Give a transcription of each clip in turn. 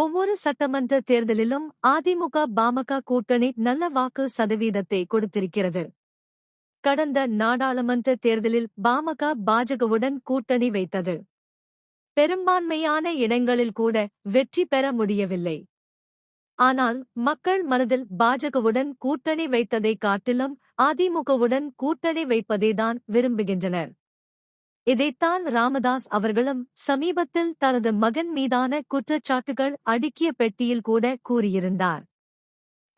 ஒவ்வொரு சட்டமன்ற தேர்தலிலும் அதிமுக பாமக கூட்டணி நல்ல வாக்கு சதவீதத்தை கொடுத்திருக்கிறது. கடந்த நாடாளுமன்ற தேர்தலில் பாமக பாஜகவுடன் கூட்டணி வைத்தது. பெரும்பான்மையான இடங்களில் கூட வெற்றி பெற முடியவில்லை. ஆனால் மக்கள் மனதில் பாஜகவுடன் கூட்டணி வைத்ததை காட்டிலும் அதிமுகவுடன் கூட்டணி வைப்பதைதான் விரும்புகின்றனர். இதைத்தான் ராமதாஸ் அவர்களும் சமீபத்தில் தனது மகன் மீதான குற்றச்சாட்டுகள் அடுக்கிய பெட்டியில் கூட கூறியிருந்தார்.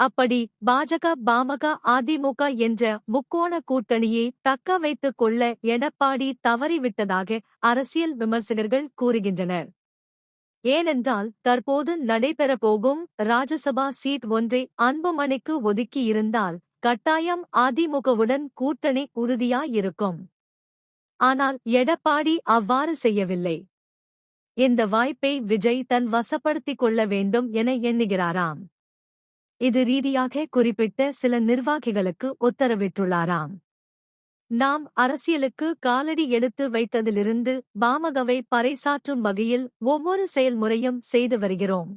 அப்படி பாஜக பாமக அதிமுக என்ற முக்கோண கூட்டணியை தக்க வைத்துக் கொள்ள எடப்பாடி தவறிவிட்டதாக அரசியல் விமர்சகர்கள் கூறுகின்றனர். ஏனென்றால் தற்போது நடைபெறப்போகும் ராஜ்யசபா சீட் ஒன்றை அன்புமணிக்கு ஒதுக்கியிருந்தால் கட்டாயம் அதிமுகவுடன் கூட்டணி உறுதியாயிருக்கும். ஆனால் எடப்பாடி அவ்வாறு செய்யவில்லை. இந்த வாய்ப்பை விஜய் தன் வசப்படுத்திக் கொள்ள வேண்டும் என எண்ணுகிறாராம். இது ரீதியாக குறிப்பிட்ட சில நிர்வாகிகளுக்கு உத்தரவிட்டுள்ளாராம். நாம் அரசியலுக்கு காலடி எடுத்து வைத்ததிலிருந்து பாமகவை பறைசாற்றும் வகையில் ஒவ்வொரு செயல்முறையும் செய்து வருகிறோம்.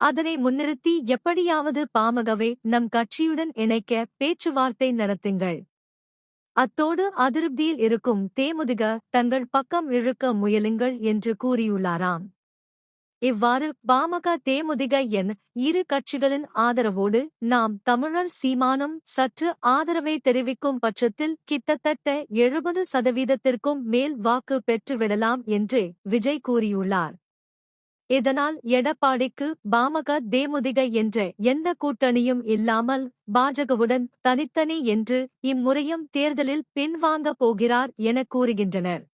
அதனை முன்னிறுத்தி எப்படியாவது பாமகவை நம் கட்சியுடன் இணைக்க பேச்சுவார்த்தை நடத்துங்கள். அத்தோடு அதிருப்தியில் இருக்கும் தேமுதிக தங்கள் பக்கம் இழுக்க முயலுங்கள் என்று கூறியுள்ளாராம். இவ்வாறு பாமக தேமுதிக என் இரு கட்சிகளின் ஆதரவோடு நாம் தமிழர் சீமானம் சற்று ஆதரவை தெரிவிக்கும் பட்சத்தில் கிட்டத்தட்ட எழுபது சதவீதத்திற்கும் மேல் வாக்கு பெற்றுவிடலாம் என்று விஜய் கூறியுள்ளார். இதனால் எடப்பாடிக்கு பாமக தேமுதிக என்ற எந்த கூட்டணியும் இல்லாமல் பாஜகவுடன் தனித்தனி என்று இம்முறையும் தேர்தலில் பின்வாங்கப் போகிறார் என கூறுகின்றனர்.